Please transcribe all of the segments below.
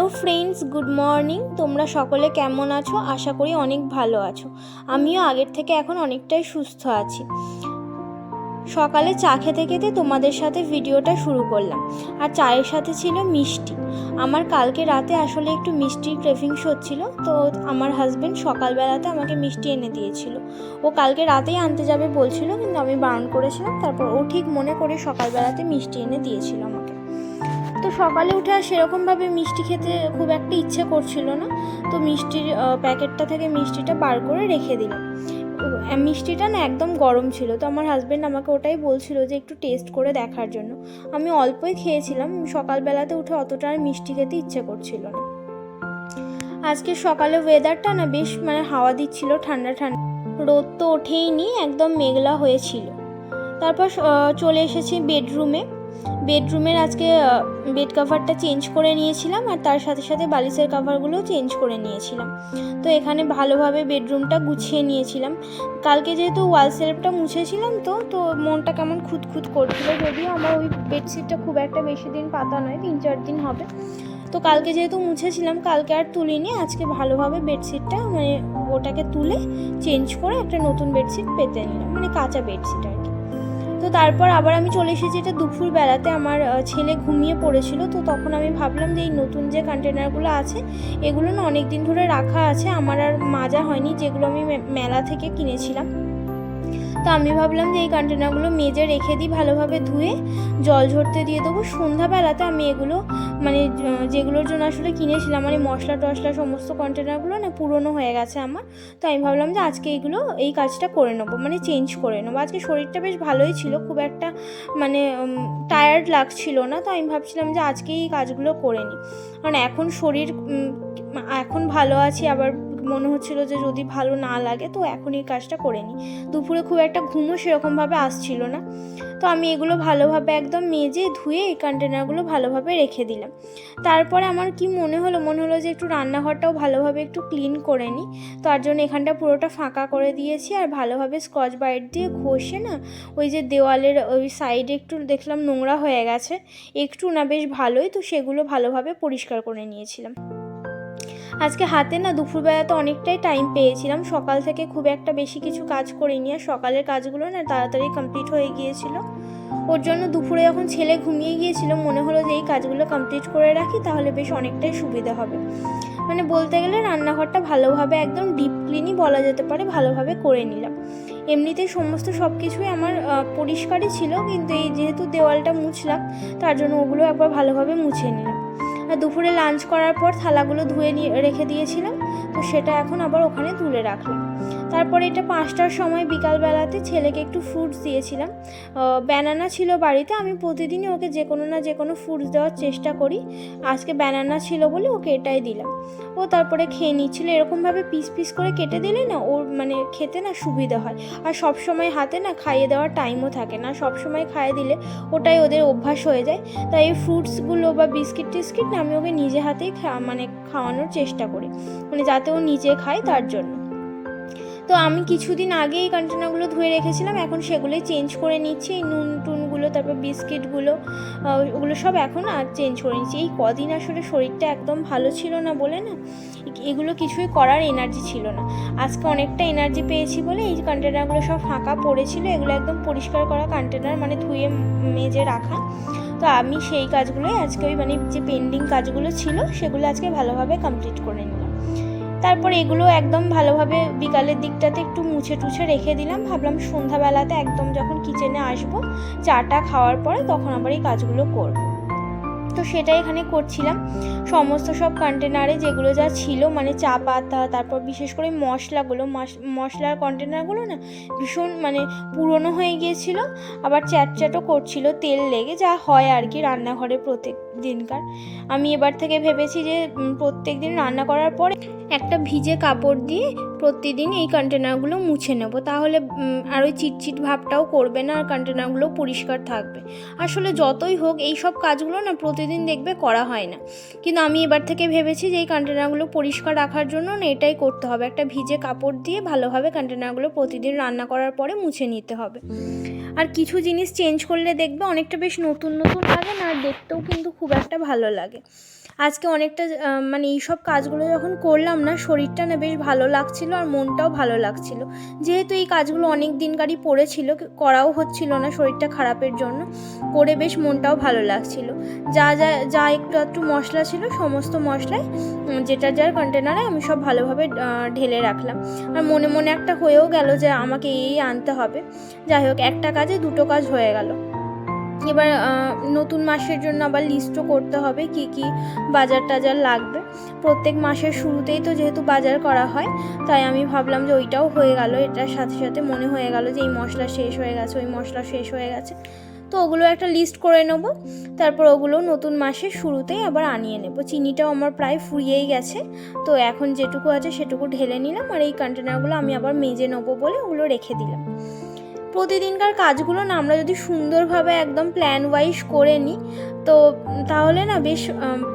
Friends good morning তোমরা সকলে কেমন আছো? আশা করি অনেক ভালো আছো। আমিও আগের থেকে এখন অনেকটাই সুস্থ আছি। সকালে চা খেতে খেতে তোমাদের সাথে ভিডিওটা শুরু করলাম। আর চায়ের সাথে ছিল মিষ্টি। আমার কালকে রাতে আসলে একটু মিষ্টির ক্রেভিংস হচ্ছিল। তো আমার হাজবেন্ড সকালবেলাতে আমাকে মিষ্টি এনে দিয়েছিল। ও কালকে রাতেই আনতে যাবে বলছিল, কিন্তু আমি বারণ করেছিলাম। তারপর ও ঠিক মনে করে সকালবেলাতে মিষ্টি এনে দিয়েছিল আমাকে। সকালে উঠে আর সেরকমভাবে মিষ্টি খেতে খুব একটা ইচ্ছে করছিল না। তো মিষ্টির প্যাকেটটা থেকে মিষ্টিটা বার করে রেখে দিলাম। মিষ্টিটা না একদম গরম ছিল। তো আমার হাজব্যান্ড আমাকে ওটাই বলছিল যে একটু টেস্ট করে দেখার জন্য। আমি অল্পই খেয়েছিলাম। সকালবেলাতে উঠে অতটা আর মিষ্টি খেতে ইচ্ছে করছিল না। আজকে সকালে ওয়েদারটা না বেশ মানে হাওয়া দিচ্ছিল, ঠান্ডা ঠান্ডা। রোদ তো ওঠেই নি একদম মেঘলা হয়েছিল। তারপর চলে এসেছি বেডরুমে বেডরুমের আজকে বেড কাভারটা চেঞ্জ করে নিয়েছিলাম আর তার সাথে সাথে বালিশের কাভারগুলোও চেঞ্জ করে নিয়েছিলাম। তো এখানে ভালোভাবে বেডরুমটা গুছিয়ে নিয়েছিলাম। কালকে যেহেতু ওয়াল সেলফটা মুছেছিলাম তো তো মনটা কেমন খুঁতখুত করছিল যদিও আমার ওই বেডশিটটা খুব একটা বেশি দিন পাতা নয়, তিন চার দিন হবে। তো কালকে যেহেতু মুছেছিলাম, কালকে আর তুলিনি, আজকে ভালোভাবে বেডশিটটা মানে ওটাকে তুলে চেঞ্জ করে একটা নতুন বেডশিট পেতে নিলাম মানে কাঁচা বেডশিট আর কি। তো তারপর আবার আমি চলে এসেছি এটা দুপুর বেলাতে আমার ছেলে ঘুমিয়ে পড়েছিল, তো তখন আমি ভাবলাম যে এই নতুন যে কন্টেনারগুলো আছে, এগুলো না অনেক দিন ধরে রাখা আছে। আমার আর মাজা হয়নি, যেগুলো আমি মেলা থেকে কিনেছিলাম। তো আমি ভাবলাম যে এই কন্টেনারগুলো মেজে রেখে দিই, ভালোভাবে ধুয়ে জল ঝরতে দিয়ে দেবো। সন্ধ্যাবেলাতে আমি এগুলো মানে যেগুলোর জন্য আসলে কিনেছিলাম মানে মশলা টশলা সমস্ত কন্টেনারগুলো না পুরনো হয়ে গেছে আমার। তো আমি ভাবলাম যে আজকে এইগুলো এই কাজটা করে নেব মানে চেঞ্জ করে নেব। আজকে শরীরটা বেশ ভালোই ছিল, খুব একটা মানে টায়ার্ড লাগছিল না। তো আমি ভাবছিলাম যে আজকে এই কাজগুলো করে নিই। কারণ এখন শরীর এখন ভালো আছি, আবার মনে হচ্ছিল যে যদি ভালো না লাগে, তো এখন এই কাজটা করে নিই দুপুরে খুব একটা ঘুমও সেরকমভাবে আসছিল না। তো আমি এগুলো ভালোভাবে একদম মেজে ধুয়ে এই কন্টেনারগুলো ভালোভাবে রেখে দিলাম। তারপরে আমার কি মনে হলো? মনে হলো যে একটু রান্নাঘরটাও ভালোভাবে একটু ক্লিন করে নিই তার জন্য এখানটা পুরোটা ফাঁকা করে দিয়েছি আর ভালোভাবে স্কচ ব্রাইট দিয়ে ঘষে না, ওই যে দেওয়ালের ওই সাইডে একটু দেখলাম নোংরা হয়ে গেছে। একটু না বেশ ভালোই, তো সেগুলো ভালোভাবে পরিষ্কার করে নিয়েছিলাম। আজকে হাতে না দুপুরবেলা তো অনেকটাই টাইম পেয়েছিলাম। সকাল থেকে খুব একটা বেশি কিছু কাজ করিনি আর সকালের কাজগুলো না তাড়াতাড়ি কমপ্লিট হয়ে গিয়েছিল। ওর জন্য দুপুরে যখন ছেলে ঘুমিয়ে গিয়েছিল, মনে হলো যে এই কাজগুলো কমপ্লিট করে রাখি, তাহলে বেশ অনেকটাই সুবিধা হবে। মানে বলতে গেলে রান্নাঘরটা ভালোভাবে একদম ডিপ ক্লিনই বলা যেতে পারে, ভালোভাবে করে নিলাম। এমনিতেই সমস্ত সব কিছুই আমার পরিষ্কারই ছিল, কিন্তু এই যেহেতু দেওয়ালটা মুছলাম, তার জন্য ওগুলো একবার ভালোভাবে মুছে নিলাম। দুপুরে লাঞ্চ করার পর থালাগুলো ধুয়ে নিয়ে রেখে দিয়েছিলাম, তো সেটা এখন আবার ওখানে তুলে রাখলাম। তারপরে এটা পাঁচটার সময় বিকালবেলাতে ছেলেকে একটু ফ্রুটস দিয়েছিলাম। ব্যানানা ছিল বাড়িতে, আমি প্রতিদিনই ওকে যে কোনো না যে কোনো ফ্রুটস দেওয়ার চেষ্টা করি। আজকে ব্যানানা ছিল বলে ওকে এটাই দিলাম। ও তারপরে খেয়ে নিচ্ছিল, এরকমভাবে পিস পিস করে কেটে দিলে না ওর মানে খেতে না সুবিধা হয়। আর সব সময় হাতে না খাইয়ে দেওয়ার টাইমও থাকে না। সব সময় খাইয়ে দিলে ওটাই ওদের অভ্যাস হয়ে যায়। তাই এই ফ্রুটসগুলো বা বিস্কিট টিস্কিট না আমি ওকে নিজে হাতেই খা- মানে খাওয়ানোর চেষ্টা করি। মানে যাতে ও নিজে খায় তার জন্য। তো আমি কিছুদিন আগে এই কন্টেনারগুলো ধুয়ে রেখেছিলাম, এখন সেগুলোই চেঞ্জ করে নিচ্ছি। এই নুন টুনগুলো, তারপর বিস্কিটগুলো ওগুলো সব এখন আর চেঞ্জ করে নিচ্ছি। এই কদিন আসলে শরীরটা একদম ভালো ছিল না বলে না, এগুলো কিছুই করার এনার্জি ছিল না। আজকে অনেকটা এনার্জি পেয়েছি বলে এই কন্টেনারগুলো সব ফাঁকা পড়েছিল, এগুলো একদম পরিষ্কার করা কন্টেনার মানে ধুয়ে মেজে রাখা। তো আমি সেই কাজগুলোই আজকে ওই মানে যে পেন্ডিং কাজগুলো ছিল, সেগুলো আজকে ভালোভাবে কমপ্লিট করে নিলাম। তারপর এগুলো একদম ভালোভাবে বিকালের দিকটাতে একটু মুছে টুছে রেখে দিলাম। ভাবলাম সন্ধ্যাবেলাতে একদম যখন কিচেনে আসব, চাটা খাওয়ার পরে তখন আবার এই কাজগুলো করব। তো সেটাই এখানে করছিলাম। সমস্ত সব কন্টেনারে যেগুলো যা ছিল মানে চা পাতা, তারপর বিশেষ করে মশলাগুলো মশ- মশলার কন্টেনারগুলো না ভীষণ মানে পুরনো হয়ে গিয়েছিল। আবার চ্যাটচ্যাটও করছিল তেল লেগে, যা হয় আর কি রান্নাঘরে প্রত্যেক দিনকার। আমি এবার থেকে ভেবেছি যে প্রত্যেক দিন রান্না করার পরে একটা ভিজে কাপড় দিয়ে প্রতিদিন এই কন্টেনারগুলো মুছে নেব। তাহলে আর ওই চিটচিট ভাবটাও করবে না, আর কন্টেনারগুলো পরিষ্কার থাকবে। আসলে যতই হোক, এই সব কাজগুলো না প্রতিদিন দেখবে করা হয় না। কিন্তু আমি এবার থেকে ভেবেছি যে, এই কন্টেনারগুলো পরিষ্কার রাখার জন্য না এটাই করতে হবে। একটা ভিজে কাপড় দিয়ে ভালোভাবে কন্টেনারগুলো প্রতিদিন রান্না করার পরে মুছে নিতে হবে। আর কিছু জিনিস চেঞ্জ করলে দেখবে অনেকটা বেশ নতুন নতুন লাগে না আর দেখতেও কিন্তু খুব একটা ভালো লাগে। আজকে অনেকটা মানে এইসব কাজগুলো যখন করলাম না, শরীরটা না বেশ ভালো লাগছিল আর মনটাও ভালো লাগছিল। যেহেতু এই কাজগুলো অনেক দিনকারই পড়েছিল, করাও হচ্ছিল না শরীরটা খারাপের জন্য, করে বেশ মনটাও ভালো লাগছিল। যা যা যা একটু একটু মশলা ছিল, সমস্ত মশলায় যেটা যার কন্টেনারে আমি সব ভালোভাবে ঢেলে রাখলাম। আর মনে মনে একটা হয়েও গেল যে আমাকে এই আনতে হবে। যাই হোক, একটা কাজে দুটো কাজ হয়ে গেল। এবার নতুন মাসের জন্য আবার লিস্টও করতে হবে কি কি বাজার টাজার লাগবে। প্রত্যেক মাসের শুরুতেই তো যেহেতু বাজার করা হয়, তাই আমি ভাবলাম যে ওইটাও হয়ে গেল। এটার সাথে সাথে মনে হয়ে গেল যে এই মশলা শেষ হয়ে গেছে, ওই মশলা শেষ হয়ে গেছে। তো ওগুলো একটা লিস্ট করে নেব, তারপর ওগুলো নতুন মাসের শুরুতেই আবার আনিয়ে নেব। চিনিটাও আমার প্রায় ফুরিয়েই গেছে, তো এখন যেটুকু আছে সেটুকু ঢেলে নিলাম আর এই কন্টেনারগুলো আমি আবার মেজে নেব বলে ওগুলো রেখে দিলাম। প্রতিদিনকার কাজগুলো না আমরা যদি সুন্দরভাবে একদম প্ল্যান ওয়াইজ করে নিই, তো তাহলে না বেশ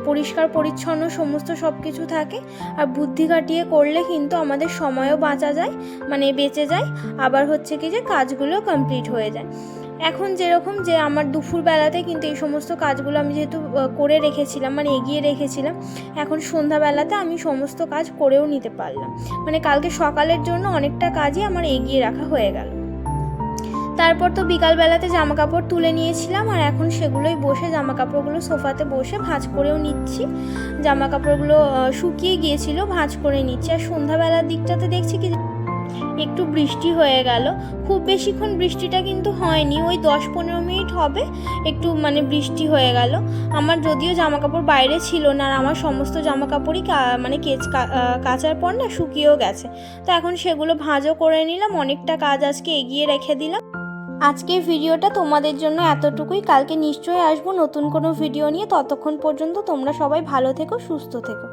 পরিষ্কার, পরিচ্ছন্ন সমস্ত সব কিছু থাকে। আর বুদ্ধি কাটিয়ে করলে কিন্তু আমাদের সময়ও বাঁচা যায় মানে বেঁচে যায়। আবার হচ্ছে কি যে কাজগুলো কমপ্লিট হয়ে যায়। এখন যেরকম যে আমার দুপুরবেলাতে কিন্তু এই সমস্ত কাজগুলো আমি যেহেতু করে রেখেছিলাম মানে এগিয়ে রেখেছিলাম, এখন সন্ধ্যাবেলাতে আমি সমস্ত কাজ করেও নিতে পারলাম। মানে কালকে সকালের জন্য অনেকটা কাজই আমার এগিয়ে রাখা হয়ে গেল। তারপর তো বিকালবেলাতে জামা কাপড় তুলে নিয়েছিলাম আর এখন সেগুলোই বসে জামা কাপড়গুলো সোফাতে বসে ভাঁজ করেও নিচ্ছি। জামা কাপড়গুলো শুকিয়ে গিয়েছিল, ভাঁজ করে নিচ্ছি। আর সন্ধ্যাবেলার দিকটাতে দেখছি কি একটু বৃষ্টি হয়ে গেল। খুব বেশিক্ষণ বৃষ্টিটা কিন্তু হয়নি, ওই দশ পনেরো মিনিট হবে একটু মানে বৃষ্টি হয়ে গেল। আমার যদিও জামা কাপড় বাইরে ছিল না, আর আমার সমস্ত জামা কাপড়ই মানে কেচ কাচার পর না শুকিয়েও গেছে। তো এখন সেগুলো ভাঁজও করে নিলাম, অনেকটা কাজ আজকে এগিয়ে রেখে দিলাম। আজকের ভিডিওটা তোমাদের জন্য এতটুকুই। কালকে নিশ্চয়ই আসব নতুন কোনো ভিডিও নিয়ে। ততক্ষণ পর্যন্ত তোমরা সবাই ভালো থেকো, সুস্থ থেকো।